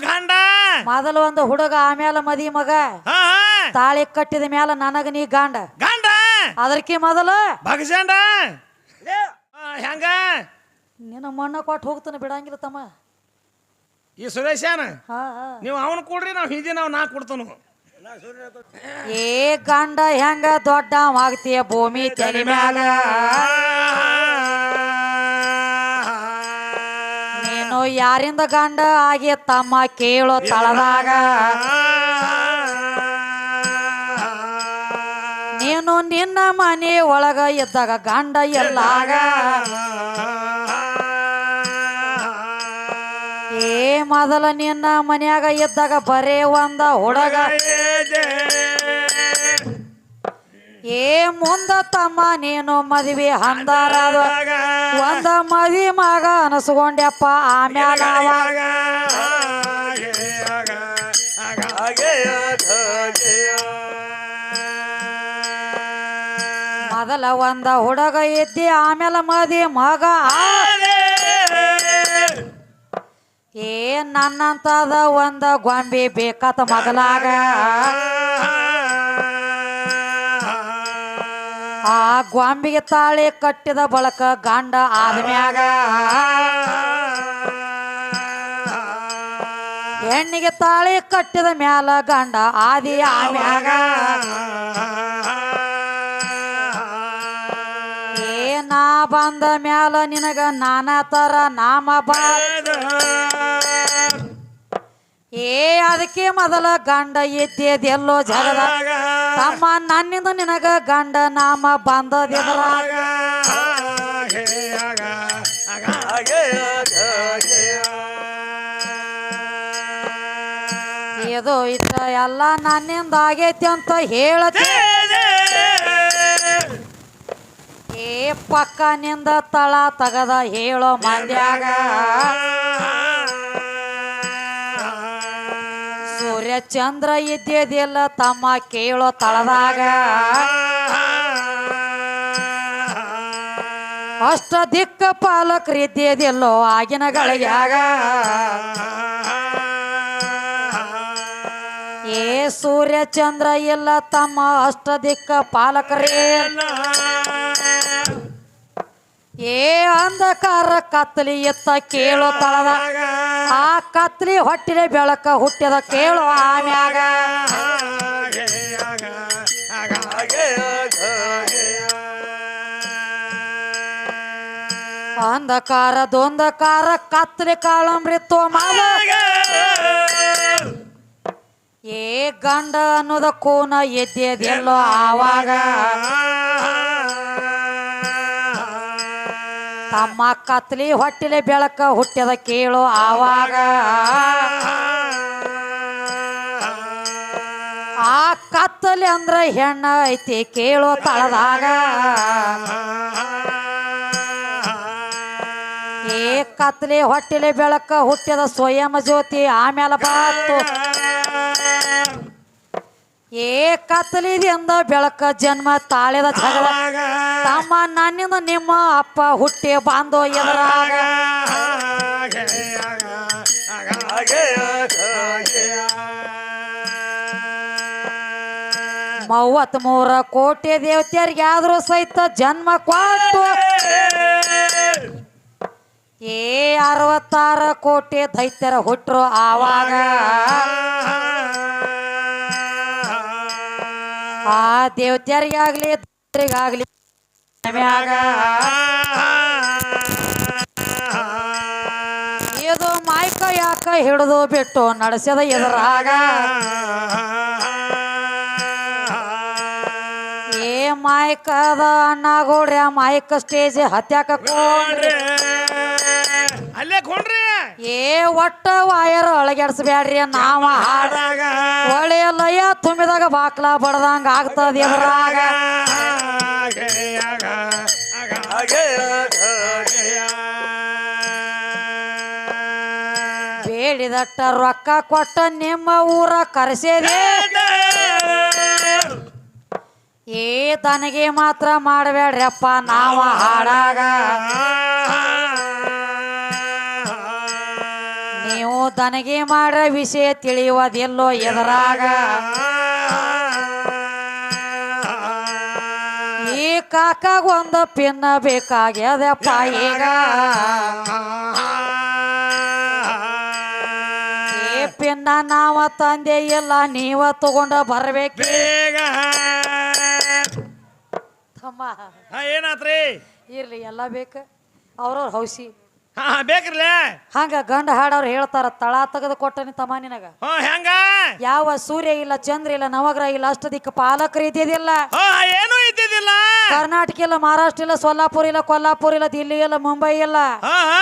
ಗಂಡ. ಮೊದಲು ಒಂದು ಹುಡುಗ ಆಮೇಲೆ ಮದಿ ಮಗ. ಹಾ. ತಾಳಿ ಕಟ್ಟಿದ ಮೇಲೆ ನನಗ ನೀ ಗಾಂಡ. ಗಂಡ. ಅದಕ್ಕೆ ಮೊದಲು. ಭಗಜಂಡ. ಹೆಂಗ? ನಿನ್ನ ಮಣ್ಣ ಕೊಟ್ಟು ಹೋಗ್ತಾನೆ ಬಿಡಂಗಿಲ್ಲ ತಮ್ಮ. ಈ ಸುರೇಶನ? ಹಾ ಹಾ. ನೀವು ಅವನು ಕೊಡ್ರಿ ನಾವು ಹಿಂದಿ ನಾವು ನಾ ಕೊಡ್ತನು. ಏ ಗಂಡ ಹೆಂಗ ದೊಡ್ಡ ಆಗ್ತೀಯ ಭೂಮಿ ತಲೆ ಮ್ಯಾಲ. ಯಾರಿಂದ ಗಂಡ ಆಗಿ ತಮ್ಮ ಕೇಳೋ ತಳದಾಗ? ನೀನು ನಿನ್ನ ಮನೆ ಒಳಗ ಇದ್ದಾಗ ಗಂಡ ಎಲ್ಲಾಗ? ಏ, ಮೊದಲ ನಿನ್ನ ಮನ್ಯಾಗ ಇದ್ದಾಗ ಬರೇ ಒಂದ ಹುಡುಗ. ಏ ಮುಂದ ತಮ್ಮ ನೀನು ಮದ್ವಿ ಅಂದಾರ ಒಂದ ಮದಿ ಮಗ ಅನಸ್ಕೊಂಡ್ಯಪ್ಪ ಆಮ್ಯಾಲ ಮೊದಲ ಒಂದ ಹುಡುಗ ಇದ್ದಿ ಆಮೇಲೆ ಮದಿ ಮಗ ಏ ನನ್ನಂತದ ಒಂದ ಗೊಂಬೆ ಬೇಕತ್ತ ಮಗಲಾಗ ಆ ಗ್ವಾಂಬಿಗೆ ತಾಳೆ ಕಟ್ಟಿದ ಬಳಕ ಗಂಡ ಆದ್ಮ್ಯಾಗ ಹೆಣ್ಣಿಗೆ ತಾಳೆ ಕಟ್ಟಿದ ಮ್ಯಾಲ ಗಂಡ ಆದಿ ಆಮ್ಯಾಗ ಏ ನಾ ಬಂದ ಮ್ಯಾಲ ನಿನಗ ನಾನಾ ತರ ನಾಮ ಬಾ. ಏ ಅದಕ್ಕೆ ಮೊದಲ ಗಂಡ ಎದ್ದೆದೆಲ್ಲೋ ಜಗದ? ತಮ್ಮ ನನ್ನಿಂದ ನಿನಗ ಗಂಡ ನಾಮ ಬಂದದ ಇದು ಇತ್ತ ಎಲ್ಲ ನನ್ನಿಂದ ಆಗೈತಿ ಅಂತ ಹೇಳತ್ತೆ ಏ ಪಕ್ಕನಿಂದ ತಳ ತಗದ ಹೇಳೋ ಮಂದ್ಯಾಗ. ಸೂರ್ಯ ಚಂದ್ರ ಇದ್ದಿದ್ದಿಲ್ಲ ತಮ್ಮ ಕೇಳೋ ತಳದಾಗ. ಅಷ್ಟ ದಿಕ್ಕ ಪಾಲಕರು ಇದ್ದಿದ್ದಿಲ್ಲೋ ಆಗಿನ ಗಳಿಗಾಗ ಏ ಸೂರ್ಯ ಚಂದ್ರ ಇಲ್ಲ ತಮ್ಮ ಅಷ್ಟ ದಿಕ್ಕ ಪಾಲಕರೇ. ಏ ಅಂಧಕಾರ ಕತ್ತಲಿ ಎತ್ತ ಕೇಳೋ ತಳದ. ಆ ಕತ್ಲಿ ಹೊಟ್ಟಿನ ಬೆಳಕ ಹುಟ್ಟಿದ ಕೇಳೋ ಆಮ್ಯಾಗ. ಅಂಧಕಾರ ದೊಂದಕಾರ ಕತ್ಲಿ ಕಾಳಂಬ್ರಿತ್ತು ಮಾಲ ಏ ಗಂಡ ಅನ್ನೋದ ಕೋನ ಎದ್ದೆದೆಲ್ಲೋ ಆವಾಗ. ತಮ್ಮ ಕತ್ಲಿ ಹೊಟ್ಟಿಲೆ ಬೆಳಕ ಹುಟ್ಟಿದ ಕೇಳು ಆವಾಗ. ಆ ಕತ್ತಲಿ ಅಂದ್ರ ಹೆಣ್ಣ ಐತಿ ಕೇಳೋ ತಳದಾಗ. ಏ ಕತ್ಲಿ ಹೊಟ್ಟಿಲೆ ಬೆಳಕ ಹುಟ್ಟಿದ ಸ್ವಯಂ ಜ್ಯೋತಿ ಆಮೇಲೆ ಬಾತು. ಏ ಕತ್ತಲಿದಿಂದ ಬೆಳಕ ಜನ್ಮ ತಾಳಿದ ಜಗದ. ತಮ್ಮ ನನ್ನಿಂದ ನಿಮ್ಮ ಅಪ್ಪ ಹುಟ್ಟಿ ಬಾಂಧೋ ಎದುರಾಗ. ಮೂವತ್ ಮೂರ ಕೋಟಿ ದೇವತೆಯರಿಗೆ ಆದ್ರೂ ಸಹಿತ ಜನ್ಮ ಕೊಟ್ಟು. ಏ ಅರವತ್ತಾರ ಕೋಟಿ ದೈತ್ಯರ ಹುಟ್ರು ಆವಾಗ. ಆ ದೇವತ್ಯರಿಗಾಗ್ಲಿ ದೈತ್ಯರಿಗಾಗ್ಲಿ ಮ್ಯಾಗ ಇದು ಮಾಯ್ಕ ಯಾಕ ಹಿಡಿದು ಬಿಟ್ಟು ನಡೆಸದ ಎದುರಾಗ ಏ ಮಾಯ್ಕದ ಅಣ್ಣಗೌಡ್ರಿ ಮಾಯ್ಕ ಸ್ಟೇಜ್ ಹತ್ಯಾಕ ಕೊಂಡ್ರಿ. ಅಲ್ಲೇ ಕೊಂಡ್ರಿ. ಏ ಒಟ್ಟ ವಾಯರ್ ಒಳಗೆಡ್ಸ್ಬ್ಯಾಡ್ರಿ ನಾವ ಹಾಡ ಲಯ ತುಂಬಿದಾಗ ಬಾಕ್ಲ ಬಡದಂಗ ಆಗ್ತದ ಎದುರಾಗ ಬೇಡಿದಟ್ಟ ರೊಕ್ಕ ಕೊಟ್ಟ ನಿಮ್ಮ ಊರ ಕರೆಸಿದೆ ಏ ತನಗೆ ಮಾತ್ರ ಮಾಡಬೇಡ್ರಪ್ಪ ನಾವ ಹಾಡಾಗ. ದನಗೆ ಮಾಡ ವಿಷಯ ತಿಳಿಯುವುದೆಲ್ಲೋ ಎದರಾಗ. ಈ ಕಾಕಾಗ ಒಂದು ಪಿನ್ನ ಬೇಕಾಗ್ಯದಪ್ಪ ಈಗ. ಈ ಪಿನ್ನ ನಾವ ತಂದೆ ಇಲ್ಲ ನೀವ ತಗೊಂಡ ಬರ್ಬೇಕು. ಬೇಗ. ತಮ್ಮ. ಹಾ ಏನಾತ್ರಿ? ಇರ್ಲಿ ಎಲ್ಲ ಬೇಕ. ಅವ್ರವ್ರ ಹೌಸಿ. ಹಾ ಹಂಗ ಗಂಡ ಹಾಡವ್ರು ಹೇಳ್ತಾರ ತಳ ತೆಗೆದು ಕೊಟ್ಟನಿ ತಮ್ಮ ನಿನಗ. ಹಾ ಹೆಂಗ? ಯಾವ ಸೂರ್ಯ ಇಲ್ಲ ಚಂದ್ರ ಇಲ್ಲ ನವಗ್ರಹ ಇಲ್ಲ ಅಷ್ಟದಿಕ್ಕ ಪಾಲಕರು ಇದ್ದಿದ್ದಿಲ್ಲ. ಹಾ ಏನೂ ಇದ್ದಿದ್ದಿಲ್ಲ? ಕರ್ನಾಟಕ ಇಲ್ಲ ಮಹಾರಾಷ್ಟ್ರ ಇಲ್ಲ ಸೊಲ್ಲಾಪುರ ಇಲ್ಲ ಕೊಲ್ಲಾಪುರ ಇಲ್ಲ ದಿಲ್ಲಿ ಇಲ್ಲ ಮುಂಬೈ ಇಲ್ಲ. ಹಾ ಹಾ.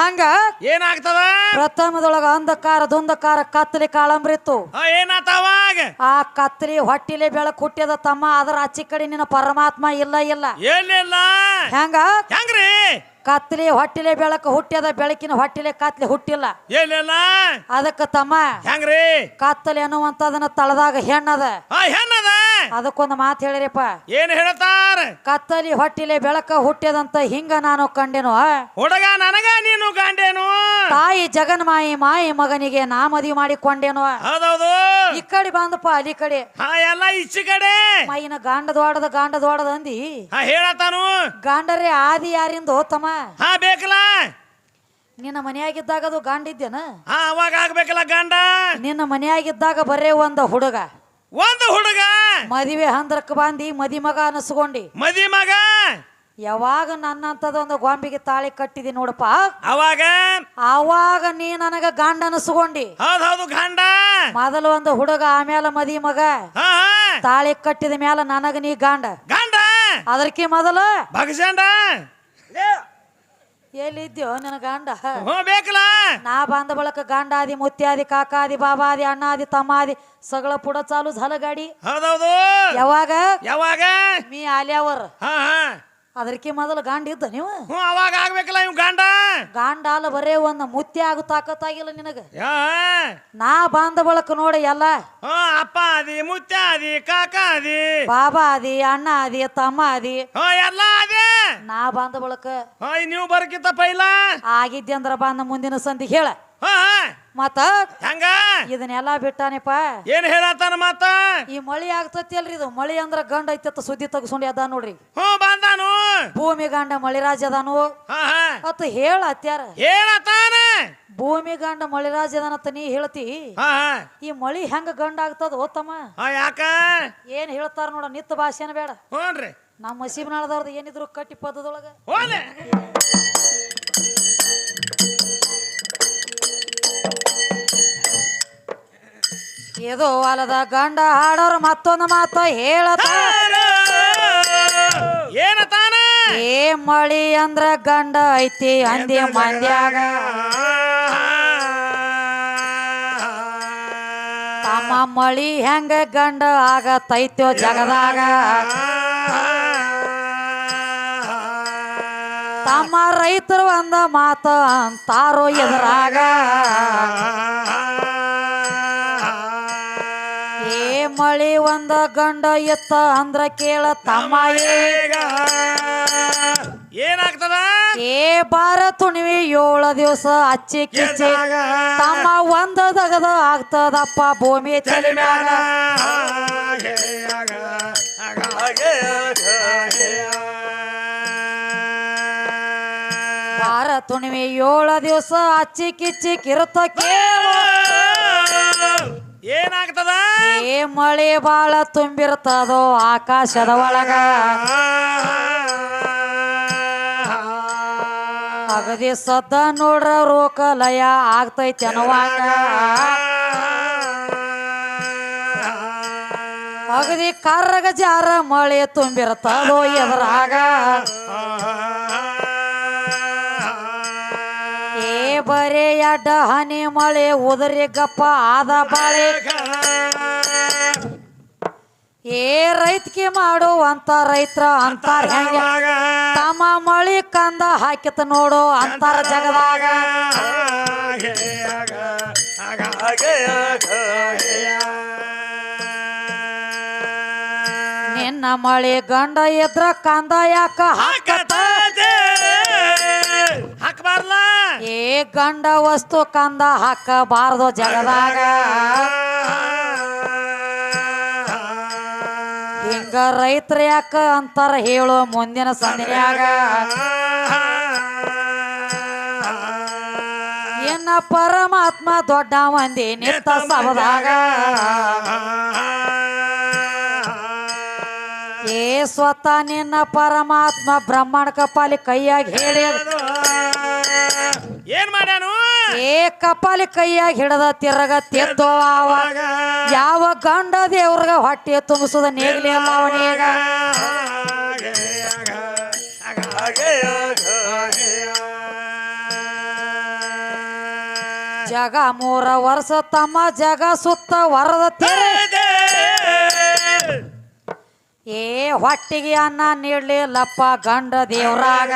ಹಂಗ ಏನಾಗ್ತದ? ಪ್ರಥಮದೊಳಗ ಅಂಧಕಾರ ದುಂದಕಾರ ಕತ್ತಲಿ ಕಾಳಂಬ್ರಿತ್ತು. ಏನಾತವಾಗ ಆ ಕತ್ತಲಿ ಹೊಟ್ಟಿಲಿ ಬೆಳಕು ಹುಟ್ಟಿದ ತಮ್ಮ ಅದರ ಆಚೆ ಕಡೆ ನಿನ್ನ ಪರಮಾತ್ಮ ಇಲ್ಲ ಇಲ್ಲ. ಏನಿಲ್ಲ ಹೆಂಗ? ಹೆಂಗ್ರಿ? ಕತ್ತಲಿ ಹೊಟ್ಟಿಲೆ ಬೆಳಕು ಹುಟ್ಟ್ಯದ ಬೆಳಕಿನ ಹೊಟ್ಟಿಲೆ ಕತ್ಲಿ ಹುಟ್ಟಿಲ್ಲ. ಏನಿಲ್ಲ? ಅದಕ್ಕ ತಮ್ಮ ಹೆಂಗ್ರಿ? ಕತ್ತಲಿ ಅನ್ನುವಂತದನ್ನ ತಳದಾಗ ಹೆಣ್ಣದ. ಹೆಣ್ಣದ? ಅದಕ್ಕೊಂದು ಮಾತು ಹೇಳಿರಿಪ್ಪ. ಏನ್ ಹೇಳ್ತಾರ? ಕತ್ತಲಿ ಹೊಟ್ಟಿಲೆ ಬೆಳಕ ಹುಟ್ಟ್ಯದಂತ ಹಿಂಗ ನಾನು ಕಂಡೆನು? ಹುಡುಗ ನನಗ ನೀನು ಕಂಡೇನು? ತಾಯಿ ಜಗನ್ಮಾಯಿ ಮಾಯಿ ಮಗನಿಗೆ ನಾ ಮದುವೆ ಮಾಡಿಕೊಂಡೇನು? ಹೌದೌದು. ಈ ಕಡೆ ಬಂದಪ್ಪ ಅಲ್ಲಿ ಕಡೆ. ಹಾ ಎಲ್ಲ ಈಚೆ ಕಡೆ. ದೊಡದ ಗಾಂಡದವಾಡದ ದೊಡದ ಅಂದಿ. ಹಾ ಹೇಳತಾನು ಗಾಂಡರೇ ಆದಿ ಯಾರಿಂದ ತಮ್ಮ. ಹಾ ಬೇಕಲ್ಲ. ನಿನ್ನ ಮನೆಯಾಗಿದ್ದಾಗ ಅದು ಗಾಂಡಿದ್ದೇನ ಹಾ ಅವಾಗ ಆಗ್ಬೇಕಲ್ಲ ಗಂಡ. ನಿನ್ನ ಮನೆಯಾಗಿದ್ದಾಗ ಬರೇ ಒಂದು ಹುಡುಗ. ಒಂದು ಹುಡುಗ. ಮದುವೆ ಹಂದ್ರಕ್ ಬಂದಿ ಮದಿ ಮಗ ಅನಸ್ಕೊಂಡಿ. ಮದಿ ಮಗ ಯಾವಾಗ ನನ್ನಂತದ ಒಂದು ಗೊಂಬಿಗೆ ತಾಳಿ ಕಟ್ಟಿದಿ ನೋಡಪ್ಪ. ಅವಾಗ? ಅವಾಗ ನೀ ನನಗ ಗಂಡ ಅನಿಸ್ಕೊಂಡಿ. ಹೌದ್ ಹೌದು ಗಂಡ. ಮೊದಲು ಒಂದು ಹುಡುಗ ಆಮೇಲೆ ಮದಿ ಮಗ. ಹಾ ಹಾ. ತಾಳಿ ಕಟ್ಟಿದ ಮೇಲೆ ನನಗ ನೀ ಗಂಡ. ಗಂಡ? ಅದಕ್ಕೆ ಮೊದಲು ಭಗಸಂಡ ಎಲ್ಲಿದ್ಯೋ ನಿನ್ನ ಗಂಡ. ಹ್ಞೂ ಬೇಕಲ್ಲ? ನಾ ಬಂದ ಬಳಕ ಗಾಂಡಾದಿ ಮುತ್ಯಾದಿ ಕಾಕಾದಿ ಬಾಬಾದಿ ಅಣ್ಣಾದಿ ತಮ್ಮಾದಿ ಸಗಳ ಪುಡ ಚಾಲು ಝಲ ಗಾಡಿ ಹೌದೌದು ಯಾವಾಗ? ಯಾವಾಗ? ಮೀ ಆಲ್ಯಾವರ್. ಹಾ ಹಾ. ಅದಕ್ಕೆ ಮೊದಲು ಗಾಂಡ ಇದ್ದ ನೀವು? ಹ್ಞೂ ಅವಾಗ ಆಗ್ಬೇಕಲ್ಲ ಇವ್ ಗಂಡ. ಗಾಂಡ ಅಲ್ಲ ಬರೇ ಒಂದು ಮುತ್ತಿ ಆಗು ತಾಕತ್ತಾಗಿಲ್ಲ ನಿನಗ. ಯಾ ನಾ ಬಂದ ಬಳಕ ನೋಡಿ ಎಲ್ಲ. ಹ್ಞೂ ಅಪ್ಪ ಅದಿ ಮುತ್ತಿ ಅದಿ ಕಾಕ ಅದಿ ಬಾಬಾ ಅದಿ ಅಣ್ಣ ಅದಿ ತಮ್ಮ ಅದಿ ಹ್ಞೂ ಎಲ್ಲ ಅದೇ ನಾ ಬಂದ ಬಳಕ ನೀವು ಬರಕಿತ್ತ ಪೈಲ? ಆಗಿದ್ದೆ ಅಂದ್ರ ಬಂದ ಮುಂದಿನ ಸಂದಿ ಹೇಳ. ಮತ್ತ ಹಂಗ? ಇದನ್ನೆಲ್ಲ ಬಿಟ್ಟಾನಿಪ್ಪ. ಏನ್ ಹೇಳತ್ತಾನ ಮತ್ತ? ಈ ಮಳಿ ಆಗ್ತತಿ ಅಲ್ರಿ ಇದು. ಮಳಿ ಅಂದ್ರ ಗಂಡ ಐತಿ ಸುದ್ದಿ ತಗಸ್ಕೊಂಡಿ ಅದ ನೋಡ್ರಿ. ಹ್ಞೂ ಬಂದಾನು. ಭೂಮಿ ಗಂಡ ಮಳಿರಾಜ ಅದಾನು. ಹಾ ಹಾ. ಅತ್ತ ಹೇಳ ಅತ್ಯಾರ. ಹೇಳತ್ತಾನ? ಭೂಮಿ ಗಂಡ ಮಳಿರಾಜ ಅದಾನತ್ತ ನೀ ಹೇಳ್ತಿ. ಹಾ ಹಾ. ಈ ಮಳಿ ಹೆಂಗ ಗಂಡ ಆಗ್ತದ ಓತಮ್ಮ ಹಾ ಯಾಕ? ಏನ್ ಹೇಳ್ತಾರ ನೋಡ ನಿತ್ತ ಭಾಷೆನ ಬೇಡ. ಹ್ಞೂನ್ರಿ. ನಮ್ಮ ಮಸೀಬ್ನಾಳದವ್ರದ್ದು ಏನಿದ್ರು ಕಟ್ಟಿ ಪದದೊಳಗೆ ಏದೋ ಹೊಲದ ಗಂಡ ಹಾಡೋರು ಮತ್ತೊಂದು ಮಾತು ಹೇಳತ ಏನತಾನ? ಏ ಮಳಿ ಅಂದ್ರ ಗಂಡ ಐತಿ ಅಂದಿ ಮಂದ್ಯಾಗ. ತಮ್ಮ ಮಳಿ ಹೆಂಗ ಗಂಡ ಆಗತೈತೋ ಜಗದಾಗ. ತಮ್ಮ ರೈತರು ಒಂದ ಮಾತ ಅಂತಾರೋ ಎದುರಾಗ. ಏ ಮಳಿ ಒಂದ ಗಂಡ ಎತ್ತ ಅಂದ್ರ ಕೇಳ ತಮ್ಮ ಏನಾಗ್ತದ? ಏ ಬಾರ ತುಣಿವಿ ಏಳು ದಿವಸ ಅಚ್ಚಿ ಕಿಚ್ಚಿ ತಮ್ಮ ಒಂದ ತಗದ ಆಗ್ತದಪ್ಪ ಭೂಮಿ ತಲೆ ಮ್ಯಾಗ ತುಣಿವಿ ಏಳ ದಿವಸ ಅಚ್ಚಿ ಕಿಚ್ಚಿ ಕಿರುತ ಕೇಳು. ಏನಾಗ್ತದ? ಏ ಮಳೆ ಬಾಳ ತುಂಬಿರ್ತದೋ ಆಕಾಶದ ಒಳಗ. ಅಗದಿ ಸದ್ದ ನೋಡ್ರ ರೋಕ ಲಯ ಆಗ್ತೈತೆ ಅನ್ನುವಾಗ. ಅಗದಿ ಕರ್ರಗ ಜಾರ ಮಳೆ ತುಂಬಿರ್ತದೋ ಎದುರಾಗ. ಬರೇ ಅಡ್ಡ ಹನಿ ಮಳೆ ಉದರಿ ಗಪ್ಪ ಆದ ಬಾಳೆ. ಏ ರೈತಕಿ ಮಾಡು ಅಂತ ರೈತರ ಅಂತಾರ ಹೆಂಗ? ತಮ್ಮ ಮಳಿ ಕಂದ ಹಾಕಿತ ನೋಡು ಅಂತಾರ ಜಗದಾಗ. ನಿನ್ನ ಮಳಿ ಗಂಡ ಎದ್ರ ಕಂದ ಯಾಕ ಹಾಕತ ಏ ಗಂಡ ವಸ್ತು ಕಂದ ಹಾಕಬಾರದು ಜಗದಾಗ. ಹಿಂಗ ರೈತರ ಯಾಕ ಅಂತಾರ ಹೇಳು ಮುಂದಿನ ಸಂಧ್ಯಾಗ ಇನ್ನ ಪರಮಾತ್ಮ ದೊಡ್ಡ ಮಂದಿ ನಿತ್ತ ಸಬದಾಗ ಏ ಸ್ವತಃ ನಿನ್ನ ಪರಮಾತ್ಮ ಬ್ರಹ್ಮಾಂಡ ಕಪಾಲಿ ಕೈಯಾಗಿ ಹಿಡಿದ ಏನ್ ಮಾಡ್ಯಾನು? ಏ ಕಪಾಲಿ ಕೈಯಾಗಿ ಹಿಡದ ತಿರಗ ಅವಾಗ ಯಾವ ಗಂಡ ದೇವ್ರಗ ಹೊಟ್ಟೆ ತುಂಬಿಸುದ ನೇಗ್ಲಿ ಅಲ್ಲ ಅವನೀಗ ಜಗ ಮೂರ ವರ್ಷ ತಮ್ಮ ಜಗ ಸುತ್ತ ವರದ ತಿರ ಏ ಹೊಟ್ಟಿಗೆ ಅನ್ನ ನೀಡ್ಲಿಲ್ಲಪ್ಪ ಗಂಡ ದೇವ್ರಾಗ.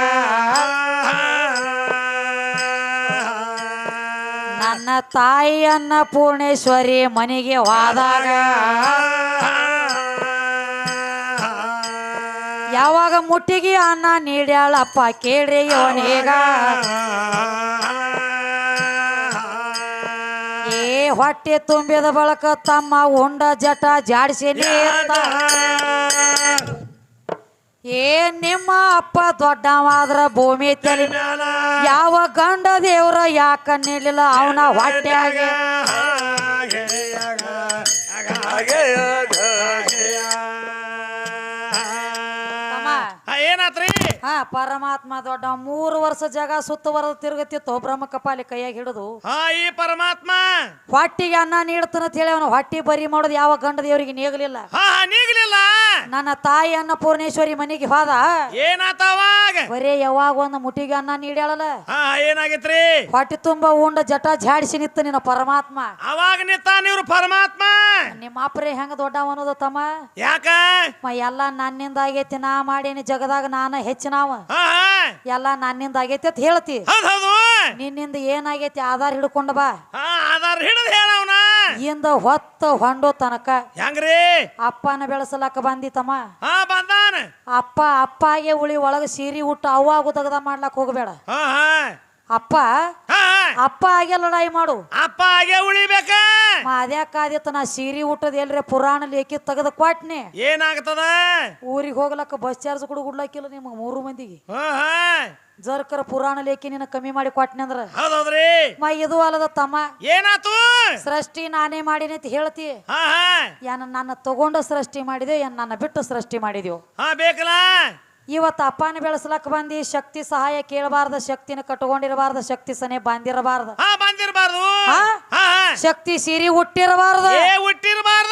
ನನ್ನ ತಾಯಿಯನ್ನ ಪೂರ್ಣೇಶ್ವರಿ ಮನೆಗೆ ಹೋದಾಗ ಯಾವಾಗ ಮುಟ್ಟಿಗೆ ಅನ್ನ ನೀಡ್ಯಾಳಪ್ಪ ಕೇಳ್ರಿ ಇವನೀಗ ಏ ಹೊಟ್ಟೆ ತುಂಬಿದ ಬಳಕ ತಮ್ಮ ಉಂಡ ಜಟ ಜಾಡಿಸಿ ಏ ನಿಮ್ಮ ಅಪ್ಪ ದೊಡ್ಡವಾದ್ರ ಭೂಮಿ ತಲೆ ಯಾವ ಗಂಡ ದೇವ್ರ ಯಾಕ ನಿಲ್ಲ ಅವನ ಹೊಟ್ಟೆಯಾಗೆ ಹಾ ಪರಮಾತ್ಮ ದೊಡ್ಡ ಮೂರು ವರ್ಷ ಜಗ ಸುತ್ತುವರೆದು ತಿರುಗತಿತ್ತು ಬ್ರಹ್ಮ ಕಪಾಲಿ ಕೈಯಾಗ ಹಿಡಿದು. ಹಾ ಈ ಪರಮಾತ್ಮ! ಹೊಟ್ಟಿಗೆ ಅನ್ನ ನೀಡ್ತಾನ ಅಂತ ಹೇಳಿ ಅವನು ಹೊಟ್ಟಿ ಬರಿ ಮಾಡೋದು ಯಾವ ಗಂಡ ದೇವರಿಗೆ ನೀಗಲಿಲ್ಲ. ಹಾ ಹಾ ನೀಗ್ಲಿಲ್ಲ! ನನ್ನ ತಾಯಿ ಅನ್ನ ಪೂರ್ಣೇಶ್ವರಿ ಮನೆಗೆ ಹೋದ. ಏನಾತವಾಗ ಬರೇ ಯಾವಾಗ ಒಂದು ಮುಟ್ಟಿಗೆ ಅನ್ನ ನೀಡ್ಯಾಳಲ್ಲ. ಹಾ ಏನಾಗೈತ್ರಿ? ಹೊಟ್ಟೆ ತುಂಬ ಉಂಡ ಜಟ ಜಾಡಿಸಿ ನಿತ್ತ ನಿನ್ನ ಪರಮಾತ್ಮ. ಅವಾಗ ನಿತ್ತಾನ ಇವ್ರು ಪರಮಾತ್ಮ? ನಿಮ್ಮ ಅಪ್ಪರೇ ಹೆಂಗ ದೊಡ್ಡವ ಅನ್ನೋದು ತಮ್ಮ. ಯಾಕ? ಮ ಎಲ್ಲ ನನ್ನಿಂದ ಆಗೈತಿ ನಾ ಮಾಡೇನಿ ಜಗದಾಗ ನಾನ ಹೆಚ್ಚಿನವ ಹಾ ಎಲ್ಲ ನನ್ನಿಂದ ಆಗೈತಿ ಅಂತ ಹೇಳ್ತಿ. ಹೌದ್ ನಿನ್ನಿಂದ ಏನಾಗೈತಿ ಆಧಾರ ಹಿಡ್ಕೊಂಡ ಬಾ. ಆಧಾರ ಹಿಡಿದು ಹೇಳವನ ಇಂದ ಹೊತ್ತ ಹೊಂಡೋ ತನಕ ಹೆಂಗ್ರಿ? ಅಪ್ಪನ ಬೆಳೆಸಲಕ್ಕ ಬಂದಿತಮ್ಮ ಹಾ ಬಂದಾನ. ಅಪ್ಪ ಅಪ್ಪಾಗೆ ಉಳಿ ಒಳಗ ಸೀರಿ ಉಟ್ಟು ಅವ್ವ ಗುದಗದ ಮಾಡ್ಲಕ್ ಹೋಗಬೇಡ. ಅಪ್ಪ ಅಪ್ಪ ಆಗೆ ಲಡಾಯಿ ಮಾಡು. ಅಪ್ಪ ಆಗೇ ಉಳಿಬೇಕ ನಾ ಸೀರೆ ಊಟದ ಎಲ್ರೆ ಪುರಾಣ ಲೇಖಿ ತೆಗೆದು ಕೊಟ್ನಿ. ಏನಾಗ್ತದ? ಊರಿಗೆ ಹೋಗ್ಲಕ್ಕ ಬಸ್ ಚಾರ್ಜ್ ಕೂಡ ಗುಡ್ಲಾಕಿಲ್ಲ ನಿಮ್ಗೆ ಮೂರು ಮಂದಿಗೆ. ಹಾ ಹಾ ಜರ್ಕರ ಪುರಾಣ ಲೇಖಿ ನಿನ್ನ ಕಮ್ಮಿ ಮಾಡಿ ಕೊಟ್ನಿ ಅಂದ್ರ. ಹೌದ್ರಿ ಮ ಇದು ಅಲ್ಲದ ತಮ್ಮ. ಏನಾತು? ಸೃಷ್ಟಿ ನಾನೇ ಮಾಡಿನಿ ಅಂತ ಹೇಳ್ತಿ. ಹಾ ಹಾ ಏನ ನನ್ನ ತಗೊಂಡ ಸೃಷ್ಟಿ ಮಾಡಿದೆ ಏನ್ ನನ್ನ ಬಿಟ್ಟು ಸೃಷ್ಟಿ ಮಾಡಿದೆವು ಹಾ ಬೇಕಲ್ಲ? ಇವತ್ತು ಅಪ್ಪನ ಬೆಳೆಸ್ಲಕ್ ಬಂದಿ ಶಕ್ತಿ ಸಹಾಯ ಕೇಳಬಾರ್ದ ಶಕ್ತಿನ ಕಟ್ಕೊಂಡಿರಬಾರ್ದ ಶಕ್ತಿ ಸನೆ ಬಂದಿರಬಾರ್ದು. ಹಾ ಬಂದಿರಬಾರ್ದು. ಹಾ? ಹಾ ಹಾ. ಶಕ್ತಿ ಸೀರಿ ಹುಟ್ಟಿರಬಾರ್ದು. ಏ ಹುಟ್ಟಿರಬಾರ್ದ.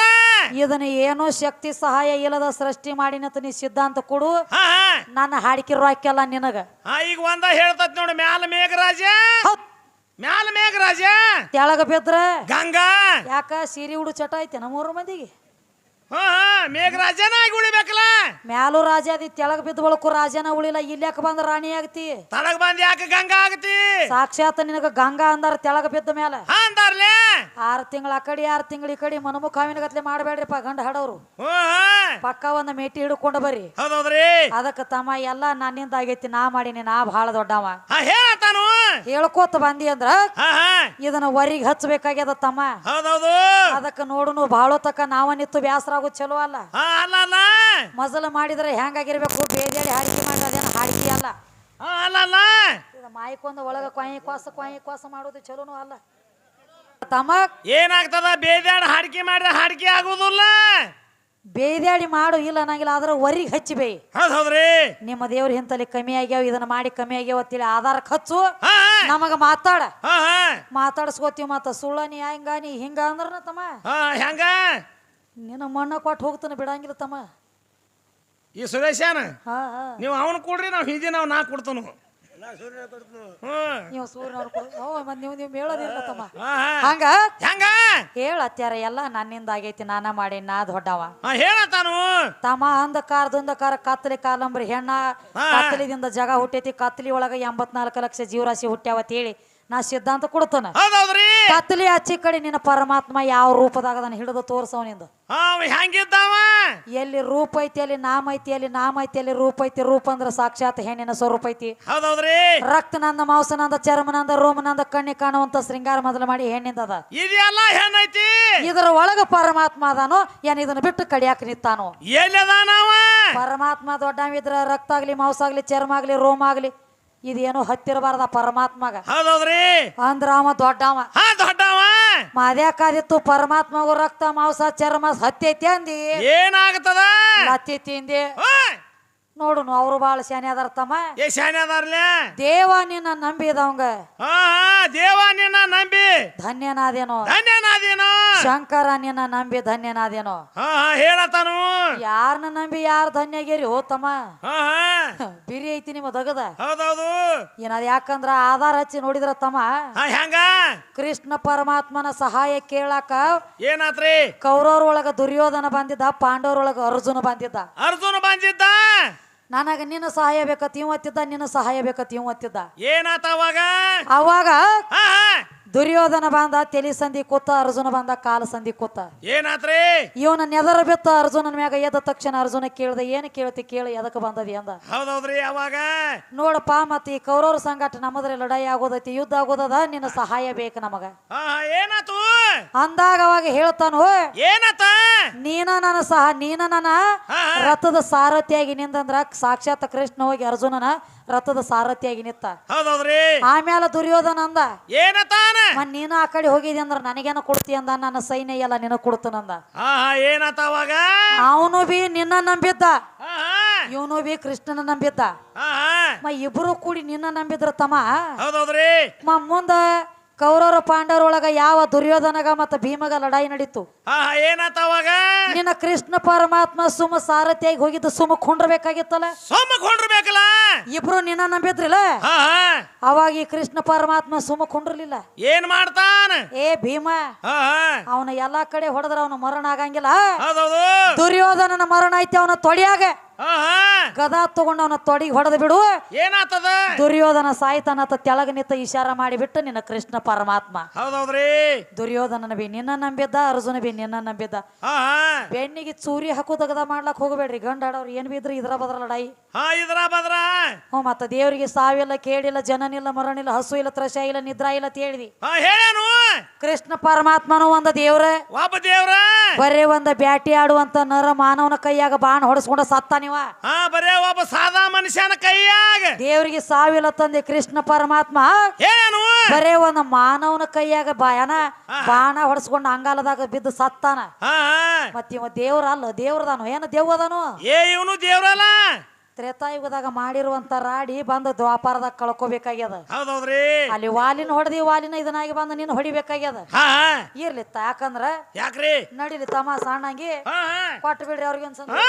ಇದನ್ನ ಏನು ಶಕ್ತಿ ಸಹಾಯ ಇಲ್ಲದ ಸೃಷ್ಟಿ ಮಾಡಿನ ನೀ ಸಿದ್ಧಾಂತ ಕೊಡು. ಹಾ ಹಾ. ನನ್ನ ಹಾಡಿಕೆ ರೊಕ್ಕೆಲ್ಲ ನಿನಗ. ಹಾ ಈಗ ಒಂದ ಹೇಳ್ತತ್ ನೋಡು ಮ್ಯಾಲ ಮೇಘರಾಜ. ಹೌದ್. ಮ್ಯಾಲ ಮೇಘರಾಜ. ತೆಳಗ ಬಿದ್ರ. ಗಂಗಾ. ಯಾಕ ಸೀರೆ ಉಡು ಚಟ ಐತೆ ಮೂರು ಮಂದಿಗೆ? ಹಾ ಮೇಘರಾಜನ ಆಗಿ ಉಳಿಬೇಕಲ್ಲ? ಮ್ಯಾಲೂ ರಾಜ ಅದಿ ತೆಳಗ ಬಿದ್ದ ಬಳಕು ರಾಜನ ಉಳಿಲ್ಲ ಇಲ್ಯಾಕ ಬಂದ ರಾಣಿ ಆಗ್ತಿ? ತಳಗ್ ಬಂದ್ ಯಾಕೆ ಗಂಗಾ ಆಗತಿ? ಸಾಕ್ಷಾತ್ ನಿನಗ ಗಂಗಾ ಅಂದಾರ ತೆಳಗ ಬಿದ್ದ ಮ್ಯಾಲ. ಹಾ ಅಂದಾರ್ಲೆ? ಆರು ತಿಂಗಳ ಆ ಕಡೆ ಆರು ತಿಂಗಳ ಈ ಕಡೆ ಮನಮುಖ ಗತ್ಲೆ ಮಾಡಬೇಡ್ರಿಪ್ಪ ಗಂಡ ಹಾಡೋರು ಹ್ಞೂ ಪಕ್ಕ ಒಂದ ಮೇಟಿ ಹಿಡ್ಕೊಂಡು ಬರ್ರಿ. ಹೌದೌದ್ರಿ? ಅದಕ್ಕ ತಮ್ಮ ಎಲ್ಲ ನನ್ನಿಂದ ಆಗೈತಿ ನಾ ಮಾಡೀನಿ ನಾ ಬಹಳ ದೊಡ್ಡವ. ಹಾ ಹೇಳತ್ತಾನು ಹೇಳ್ಕೋತ ಬಂದಿ ಅಂದ್ರ ಇದನ್ನ ವರಿಗೆ ಹಚ್ಚಬೇಕಾಗ್ಯದ ತಮ್ಮ. ಹೌದೌದು. ಅದಕ್ಕ ನೋಡುನು ಬಾಳೋ ತಕ್ಕ ನಾವ ನಿತ್ತು ಬ್ಯಾಸರ ಆಗೋದು ಚಲೋ ಅಲ್ಲ. ಅಲ್ಲ ಅಲ್ಲ. ಮಜಲ ಮಾಡಿದ್ರೆ ಹೆಂಗಾಗಿರ್ಬೇಕು? ಬೇರೆ ಹಾಡಿಕೆ ಮಾಡಿ ಅದೇನು ಹಾಡಿಕೆ ಅಲ್ಲ. ಅಲ್ಲ ಅಲ್ಲ. ಇದು ಮಾಯಿಕೊಂದ ಒಳಗ ಕೊಯ್ ಕೋಸ ಕೊಯ್ ಕೋಸ ಮಾಡೋದು ಚಲೋನು ಅಲ್ಲ. ತಮ್ಮ. ಏನಾಗ್ತದ? ಬೇದ್ಯಾಡ ಹಾಡಿಕೆ ಮಾಡಿದ್ರೆ ಹಾಡಿಕೆ ಆಗುದಿಲ್ಲ. ಬೇಯ್ದಾಡಿ ಮಾಡು ಇಲ್ಲ ಅನ್ನಂಗಿಲ್ಲ ಆದ್ರೆ ವರಿಗೆ ಹಚ್ಚಿ ಬೇಯಿ ಹೌದ್ ಹೌದ್ರಿ ನಿಮ್ಮ ದೇವ್ರ ಹಿಂತಲ್ಲಿ ಕಮ್ಮಿ ಆಗ್ಯಾವ ಇದನ್ನ ಮಾಡಿ ಕಮ್ಮಿ ಆಗ್ಯಾವ ಅಂತೇಳಿ ಆಧಾರ ಹಚ್ಚು. ಹಾ ನಮಗ ಮಾತಾಡ. ಹಾ ಹಾ. ಮಾತಾಡ್ಸ್ಕೋತೀವಿ ಮತ್ತ ಸುಳ್ಳ ನೀ ಹಂಗ ನೀ ಹಿಂಗ ಅಂದ್ರ ತಮ್ಮ. ಹಾ ಹೆಂಗ? ನಿನ್ನ ಮಣ್ಣ ಕೊಟ್ಟು ಹೋಗ್ತಾನೆ ಬಿಡಂಗಿಲ್ಲ ತಮ್ಮ. ಈ ಸುರೇಶನ ಹಾ ಹಾ. ನೀವು ಅವನು ಕೊಡ್ರಿ ನಾವು ಹಿಂದಿ ನಾವು ನಾ ಕೊಡ್ತನು. ನೀವು ಸೂರ್ಯನವ್ರು ಕೊಡು. ಓ ಮತ್ ನೀವು ನೀವು ಹೇಳೋದಿಲ್ಲ ತಮ್ಮ. ಹಾ ಹಾ. ಹಂಗ? ಎಲ್ಲ ನನ್ನಿಂದ ಆಗೈತಿ ನಾನ ಮಾಡಿ ನಾ ದೊಡ್ಡವ. ಹೇಳತಾನು ತಮ್ಮ ಅಂಧಕಾರ ದುಂದಕಾರ ಕತ್ತಲಿ ಕಾಲಂಬ್ರಿ ಹೆಣ್ಣ. ಕತ್ತಲಿದಿಂದ ಜಗ ಹುಟ್ಟೈತಿ ಕತ್ತಲಿ ಒಳಗ ಎಂಬತ್ನಾಲ್ಕು ಲಕ್ಷ ಜೀವರಾಶಿ ಹುಟ್ಟ್ಯಾವ ಹೇಳಿ ನಾ ಸಿದ್ಧಾಂತ ಕೊಡ್ತಾನ. ಹೌದೌದ್ರಿ. ಕತ್ತಲಿ. ಹಚ್ಚಿ ಕಡೆ ನಿನ್ನ ಪರಮಾತ್ಮ ಯಾವ ರೂಪದಾಗದನ ಹಿಡಿದು ತೋರ್ಸವನಿಂದ ಹೆಂಗಿದ್ದಾವ ಎಲ್ಲಿ ರೂಪ ಐತಿ ಅಲ್ಲಿ ನಾಮ ಐತಿ ಅಲ್ಲಿ ನಾಮ ಐತಿ ಅಲ್ಲಿ ರೂಪ ಐತಿ ರೂಪ ಅಂದ್ರ ಸಾಕ್ಷಾತ್ ಹೆಣ್ಣಿನ ಸ್ವರೂಪ ಐತಿ. ಹೌದೌದ್ರಿ? ರಕ್ತನಂದ ಮಾಂಸನಂದ ಚರ್ಮನಂದ ರೋಮನಂದ ಕಣ್ಣಿ ಕಾಣುವಂತ ಶೃಂಗಾರ ಮೊದಲು ಮಾಡಿ ಹೆಣ್ಣಿಂದ ಅದ. ಇದೆಲ್ಲ ಹೆಣ್ಣೈತಿ? ಇದರ ಒಳಗ ಪರಮಾತ್ಮ ಅದಾನೋ ಏನ್ ಇದನ್ನ ಬಿಟ್ಟು ಕಡಿಯಾಕ ನಿಂತಾನೋ? ಪರಮಾತ್ಮ ದೊಡ್ಡ ಪರಮಾತ್ಮ ದೊಡ್ಡವಿದ್ರ ರಕ್ತ ಆಗ್ಲಿ ಮಾಂಸ ಆಗ್ಲಿ ಚರ್ಮ ಆಗ್ಲಿ ರೋಮ ಆಗ್ಲಿ ಇದೇನು ಹತ್ತಿರಬಾರ್ದ ಪರಮಾತ್ಮಗ. ಹೌದ್ರಿ ಅಂದ್ರ ಅವ ದೊಡ್ಡವ. ಹಾ ದೊಡ್ಡವ. ಮದ್ಯಾಕಾದಿತ್ತು ಪರಮಾತ್ಮಗೂ ರಕ್ತ ಮಾಂಸ ಚರ್ಮ ಹತ್ತೈತಿ ಅಂದಿ. ಏನಾಗ್ತದ? ಹತ್ತೈತಿ ತಿಂದಿ ಓಯ್! ನೋಡು ಅವರು ಬಾಳ ಶಾನೆ ಅದಾರ ತಮ್ಮ. ಏ ಶಾನೆ ಅದಾರ್ಲೆ? ದೇವ ನಿನ್ನ ನಂಬಿದವಂಗ ಹಾ ದೇವ ನಿನ್ನ ನಂಬಿ. ಧನ್ಯನಾದೇನೋ. ಧನ್ಯನಾದೇನೋ. ಶಂಕರ ನಿನ್ನ ನಂಬಿ ಧನ್ಯನಾದೇನೋ. ಹಾ ಹೇಳತಾನು ಯಾರನ್ನ ನಂಬಿ ಯಾರು ಧನ್ಯಗೇರಿ ಹೋತಮ್ಮ ಬಿರಿ ಐತಿ ನಿಮ್ಮ ದಗದ. ಹೌದೌದು. ಏನದ ಯಾಕಂದ್ರ ಆಧಾರ ಹಚ್ಚಿ ನೋಡಿದ್ರ ತಮ್ಮ? ಹೆಂಗ? ಕೃಷ್ಣ ಪರಮಾತ್ಮನ ಸಹಾಯ ಕೇಳಾಕ ಏನಾತ್ರಿ? ಕೌರವ್ರ ಒಳಗ ದುರ್ಯೋಧನ ಬಂದಿದ್ದ ಪಾಂಡವ್ರ ಒಳಗ ಅರ್ಜುನ ಬಂದಿದ್ದ. ಅರ್ಜುನ ಬಂದಿದ್ದ? ನನಗ ನಿನ್ನ ಸಹಾಯ ಬೇಕತ್ ಇವ್ ಹತ್ತಿದ್ದ ನಿನ್ನ ಸಹಾಯ ಬೇಕತ್ ಇವ್ ಹತ್ತಿದ್ದ ಏನಾತ ಅವಾಗ? ಅವಾಗ ದುರ್ಯೋಧನ ಬಂದ ತೆಲಿ ಸಂಧಿ ಕೂತ ಅರ್ಜುನ ಬಂದ ಕಾಲ ಸಂಧಿ ಕೂತ. ಏನಾತ್ರಿ? ಇವನ ನೆದರ ಬಿತ್ತ ಅರ್ಜುನನ ಮ್ಯಾಗ ಎದ್ದ ತಕ್ಷಣ ಅರ್ಜುನ ಕೇಳ್ದ ಏನ್ ಕೇಳ್ತಿ ಕೇಳಿ ಎದಕ್ ಬಂದದಿ? ಅಂದ. ಹೌದೌದ್ರಿ ಅವಾಗ? ನೋಡಪ್ಪ ಮತ್ತ ಈ ಕೌರವ್ರ ಸಂಘಟ ನಮ್ಮದ್ರೆ ಲಡಾಯಿ ಆಗೋದೈತಿ ಯುದ್ಧ ಆಗೋದದ ನಿನ್ನ ಸಹಾಯ ಬೇಕು ನಮಗ. ಏನಾತು? ಅಂದಾಗ ಅವಾಗ ಹೇಳ್ತಾನು ಏನಾತ? ನೀನ ನನ್ನ ಸಹ ನೀನ ನನ್ನ. ರಥದ ಸಾರಥಿಯಾಗಿ ನಿಂದಂದ್ರ ಸಾಕ್ಷಾತ್ ಕೃಷ್ಣ ಹೋಗಿ ಅರ್ಜುನನ ರಥದ ಸಾರಥಿಯಾಗಿ ನಿತ್ತ. ಹೌದೌದ್ರಿ? ಆಮೇಲೆ ದುರ್ಯೋಧನ ಅಂದ ಏನತಾನ ಮನ್ ನೀನು ಆ ಕಡೆ ಹೋಗಿದಿ ಅಂದ್ರ ನನಗೇನ ಕೊಡ್ತಿ ಅಂದ? ನನ್ನ ಸೈನ್ಯ ಎಲ್ಲ ನಿನ ಕೊಡ್ತನಂದ ಏನತಾವಾಗ ಹಾ ಏನಾತ ಅವಾಗ? ಅವನು ಬಿ ನಿನ್ನ ನಂಬಿದ್ದ. ಇವನು ಬಿ ಕೃಷ್ಣನ ನಂಬಿದ್ದ. ಮ ಇಬ್ರು ಕೂಡಿ ನಿನ್ನ ನಂಬಿದ್ರ ತಮ್ಮ. ಹೌದೌದ್ರಿ? ಮ ಮುಂದ ಕೌರವರ ಪಾಂಡವರ ಒಳಗ ಯಾವ ದುರ್ಯೋಧನಗ ಮತ್ತ ಭೀಮಗ ಲಡಾಯಿ ನಡೀತು? ಏನಾತ ಅವಾಗ? ನಿನ್ನ ಕೃಷ್ಣ ಪರಮಾತ್ಮ ಸುಮ ಸಾರಥಿಯಾಗಿ ಹೋಗಿದ್ದು ಸುಮ ಕುಂಡ್ರಬೇಕಾಗಿತ್ತಲ್ಲ? ಸುಮ ಕುಂಡ್ರಬೇಕಲ್ಲ? ಇಬ್ರು ನಿನ್ನ ನಂಬಿದ್ರಿಲ್ಲ? ಅವಾಗ ಈ ಕೃಷ್ಣ ಪರಮಾತ್ಮ ಸುಮ ಕುಂಡ್ರಲಿಲ್ಲ. ಏನ್ ಮಾಡ್ತಾನ? ಏ ಭೀಮ ಅವನ ಎಲ್ಲಾ ಕಡೆ ಹೊಡೆದ್ರ ಅವನ ಮರಣ ಆಗಂಗಿಲ್ಲ. ದುರ್ಯೋಧನನ ಮರಣ ಐತಿ ಅವನ ಹಾ ಗದಾ ತಗೊಂಡು ಅವನ ತೊಡಿಗೆ ಹೊಡೆದು ಬಿಡು. ಏನಾತದ? ದುರ್ಯೋಧನ ಸಾಯ್ತಾನತ ತೆಳಗ ನಿಂತ ಇಶಾರ ಮಾಡಿಬಿಟ್ಟು ನಿನ್ನ ಕೃಷ್ಣ ಪರಮಾತ್ಮ. ಹೌದೌದ್ರಿ. ದುರ್ಯೋಧನನ ಬಿ ನಿನ್ನ ನಂಬಿದ್ದ ಅರ್ಜುನ ಬಿ ನಿನ್ನ ನಂಬಿದ್ದ. ಬೆನ್ನಿಗೆ ಚೂರಿ ಹಾಕು ತಗದ ಮಾಡ್ಲಕ್ ಹೋಗಬೇಡ್ರಿ. ಗಂಡ ಆಡವ್ರು ಏನ್ ಬಿದ್ರಿ ಇದ್ರ ಬದ್ರ ಲಡಾಯಿ ಹಾ ಇದ್ರ ಬದ್ರ. ಹ್ಞೂ ಮತ್ತ ದೇವರಿಗೆ ಸಾವಿಲ್ಲ ಕೇಳಿಲ್ಲ ಜನನಿಲ್ಲ ಮರಣಿಲ್ಲ ಹಸು ಇಲ್ಲ ತ್ರಶ ಇಲ್ಲ ನಿದ್ರಾ ಇಲ್ಲ ತೇಳಿದಿ ಹೇಳೇನು ಕೃಷ್ಣ ಪರಮಾತ್ಮನು ಒಂದ ದೇವ್ರ. ಒಬ್ಬ ದೇವ್ರ. ಬರೇ ಒಂದ ಬ್ಯಾಟಿ ಆಡುವಂತ ನರ ಮಾನವನ ಕೈಯಾಗ ಬಾಣ ಹೊಡೆಸ್ಕೊಂಡ ಸತ್ತ ನೀವ? ಹಾ ಬರೇ ಒಬ್ಬ ಸಾದಾ ಮನುಷ್ಯನ ಕೈಯಾಗ. ದೇವರಿಗೆ ಸಾವಿಲ್ಲ ತಂದೆ ಕೃಷ್ಣ ಪರಮಾತ್ಮ. ಬರೇ ಒಂದು ಮಾನವನ ಕೈಯಾಗ ಬಾಯನ ಬಾಣ ಹೊಡೆಸ್ಕೊಂಡ ಅಂಗಾಲದಾಗ ಬಿದ್ದು ಸತ್ತಾನ. ಮತ್ತ ಇವ ದೇವ್ರ ಅಲ್ಲ ದೇವ್ರದಾನು. ಏನು ದೇವ್ರದಾನು ಏ ಇವನು ದೇವ್ರಲ್ಲ. ತ್ರೇತಾಯುಗದಾಗ ಮಾಡಿರುವಂತ ರಾಡಿ ಬಂದು ದ್ವಾಪಾರದಾಗ ಕಳ್ಕೋಬೇಕಾಗ್ಯದ. ಹೌದೌದ್ರಿ. ಅಲ್ಲಿ ವಾಲಿನ ಹೊಡೆದಿ ವಾಲಿನ ಇದನ್ನಾಗಿ ಬಂದು ನೀನು ಹೊಡಿಬೇಕಾಗ್ಯದ. ಇರ್ಲಿ ಯಾಕಂದ್ರ ಯಾಕ್ರಿ? ನಡಿಲಿ ತಮ್ಮ ಸಣ್ಣಂಗಿ ಕೊಟ್ಟು ಬಿಡ್ರಿ ಅವ್ರಿಗೆ ಹಾ.